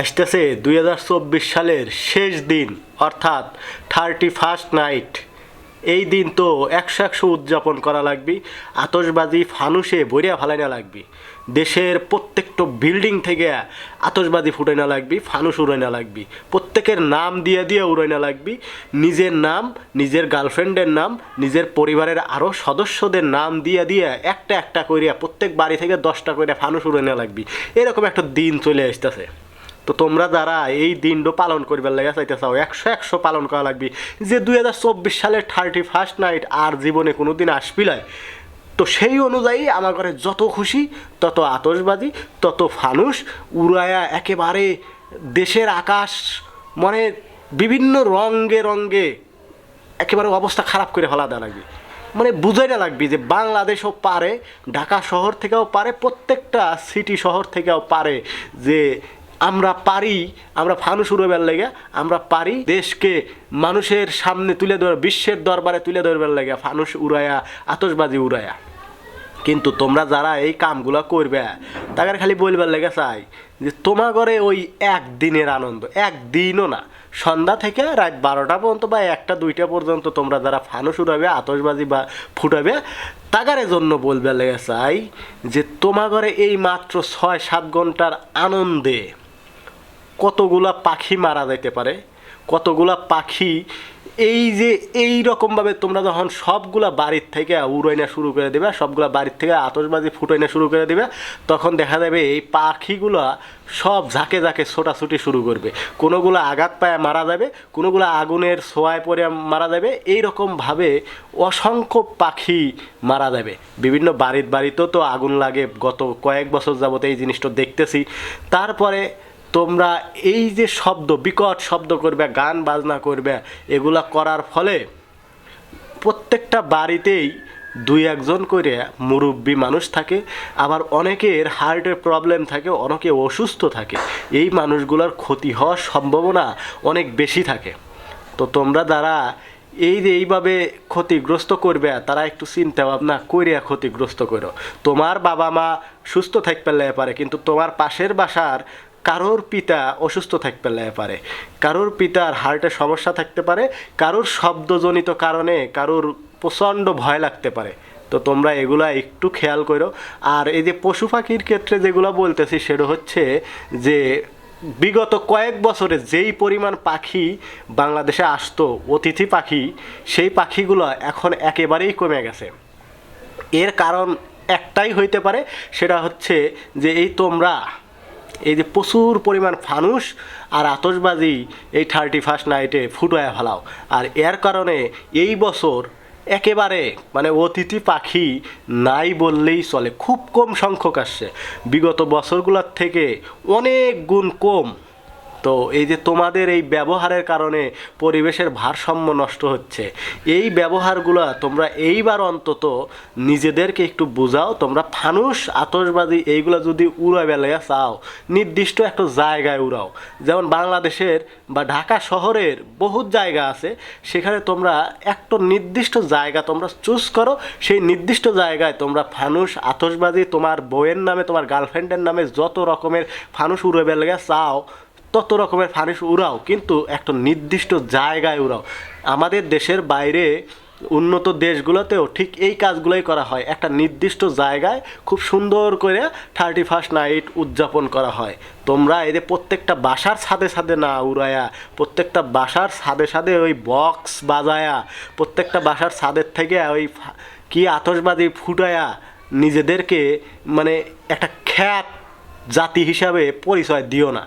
আসতেছে দুই হাজার চব্বিশ সালের শেষ দিন, অর্থাৎ থার্টি ফার্স্ট নাইট। এই দিন তো একশো একশো উদযাপন করা লাগবে আতসবাজি ফানুসে বইয়া ফালাইনা লাগবে। দেশের প্রত্যেকটা বিল্ডিং থেকে আতসবাজি ফুটাইনা লাগবে ফানুস উড়াইনা লাগবে। প্রত্যেকের নাম দিয়ে দিয়ে উড়াইনা লাগবে। নিজের নাম, নিজের গার্লফ্রেন্ডের নাম, নিজের পরিবারের আরও সদস্যদের নাম দিয়ে দিয়ে একটা একটা করিয়া প্রত্যেক বাড়ি থেকে দশটা করে ফানুস উড়াইনা লাগবে। এরকম একটা দিন চলে আসতেছে। তো তোমরা যারা এই দিনটা পালন করবার লাগে চাইতে চাও একশো একশো পালন করা লাগবে। যে দুই হাজার চব্বিশ সালের থার্টি ফার্স্ট নাইট আর জীবনে কোনো দিন আসবিলাই তো সেই অনুযায়ী আমার ঘরে যত খুশি, তত আতসবাজি তত ফানুস, উড়ায়া একেবারে দেশের আকাশ মানে বিভিন্ন রঙ্গে রঙ্গে একেবারে অবস্থা খারাপ করে ফেলা দেওয়া লাগবে। মানে বুঝাই না লাগবে যে বাংলাদেশও পারে, ঢাকা শহর থেকেও পারে, প্রত্যেকটা সিটি শহর থেকেও পারে যে আমরা পারি, আমরা ফানুস উড়াবার লেগে, আমরা পারি দেশকে মানুষের সামনে তুলে ধরে, বিশ্বের দরবারে তুলে ধরবার লেগে ফানুস উড়ায়া আতসবাজি উড়ায়া। কিন্তু তোমরা যারা এই কামগুলো করবে, তাদের খালি বলবার লেগে চাই যে তোমার ঘরে ওই একদিনের আনন্দ, একদিনও না। সন্ধ্যা থেকে রাত বারোটা পর্যন্ত বা একটা, দুইটা পর্যন্ত তোমরা যারা ফানুস উড়াবে আতসবাজি বা ফুটাবে তাগারের জন্য বলবে লেগে চাই যে তোমার ঘরে এই মাত্র ছয়, সাত ঘণ্টার আনন্দে কতগুলা পাখি মারা যাইতে পারে, কতগুলা পাখি এই যে এই রকমভাবে তোমরা যখন সবগুলা বাড়ির থেকে উড়াইনা শুরু করে দেবে, সবগুলা বাড়ির থেকে আতসবাজি ফুটাইনা শুরু করে দেবে, তখন দেখা যাবে এই পাখিগুলা সব ঝাঁকে ঝাঁকে ছোটাছুটি শুরু করবে। কোনোগুলো আঘাত পায়ে মারা যাবে, কোনোগুলো আগুনের ছোঁয়ায় পরে মারা যাবে এই রকমভাবে অসংখ্য পাখি মারা যাবে। বিভিন্ন বাড়ির বাড়িতেও তো আগুন লাগে, গত কয়েক বছর যাবত এই জিনিসটা দেখতেছি। তারপরে তোমরা এই যে শব্দ, বিকট শব্দ করবে, গান বাজনা করবে, এগুলা করার ফলে প্রত্যেকটা বাড়িতেই দুই একজন করে মুরব্বী মানুষ থাকে, আবার অনেকের হার্টের প্রবলেম থাকে, অনেকে অসুস্থ থাকে। এই মানুষগুলোর ক্ষতি হওয়ার সম্ভাবনা অনেক বেশি থাকে। তো তোমরা যারা এই যে এইভাবে ক্ষতিগ্রস্ত করবে, তারা একটু চিন্তা ভাবনা করিয়া ক্ষতিগ্রস্ত করো। তোমার বাবা মা সুস্থ থাকতে পারে, কিন্তু তোমার পাশের বাসার কারোর পিতা অসুস্থ থাকতে পারে, কারোর পিতার হার্টে সমস্যা থাকতে পারে, কারোর শব্দজনিত কারণে কারোর প্রচণ্ড ভয় লাগতে পারে। তো তোমরা এগুলা একটু খেয়াল করো। আর এই যে পশু পাখির ক্ষেত্রে যেগুলো বলতেছি, সেটা হচ্ছে যে বিগত কয়েক বছরে যেই পরিমাণ পাখি বাংলাদেশে আসতো, অতিথি পাখি, সেই পাখিগুলো এখন একেবারেই কমে গেছে। এর কারণ একটাই হইতে পারে, সেটা হচ্ছে যে এই তোমরা এই যে প্রচুর পরিমাণ ফানুস আর আতসবাজি এই থার্টি ফার্স্ট নাইটে ফুটোয়া ফেলাও। আর এর কারণে এই বছর একেবারে মানে অতিথি পাখি নাই বললেই চলে। খুব কম সংখ্যক আসছে। বিগত বছরগুলোর থেকে অনেক গুণ কম। তো এই যে তোমাদের এই ব্যবহারের কারণে পরিবেশের ভারসাম্য নষ্ট হচ্ছে, এই ব্যবহারগুলো তোমরা এইবার অন্তত নিজেদেরকে একটু বোঝাও, তোমরা ফানুস আতসবাজি এইগুলো যদি উড়ায় বেলায় চাও, নির্দিষ্ট একটা জায়গায় উড়াও। যেমন বাংলাদেশের বা ঢাকা শহরের বহুত জায়গা আছে, সেখানে তোমরা একটা নির্দিষ্ট জায়গা তোমরা চুজ করো, সেই নির্দিষ্ট জায়গায় তোমরা ফানুস আতসবাজি তোমার বউয়ের নামে, তোমার গার্লফ্রেন্ডের নামে যত রকমের ফানুস উড়ে বেলায় চাও তত রকমের ফানুস উড়াও, কিন্তু একটা নির্দিষ্ট জায়গায় উড়াও। আমাদের দেশের বাইরে উন্নত দেশগুলোতেও ঠিক এই কাজগুলোই করা হয়। একটা নির্দিষ্ট জায়গায় খুব সুন্দর করে থার্টি ফার্স্ট নাইট উদযাপন করা হয়। তোমরা এদের প্রত্যেকটা বাসার ছাদে ছাদে না উড়ায়া, প্রত্যেকটা বাসার ছাদে ছাদে ওই বক্স বাজায়া, প্রত্যেকটা বাসার ছাদের থেকে ওই কি আতসবাজি ফুটায়া নিজেদেরকে মানে একটা খ্যাত জাতি হিসাবে পরিচয় দিও না।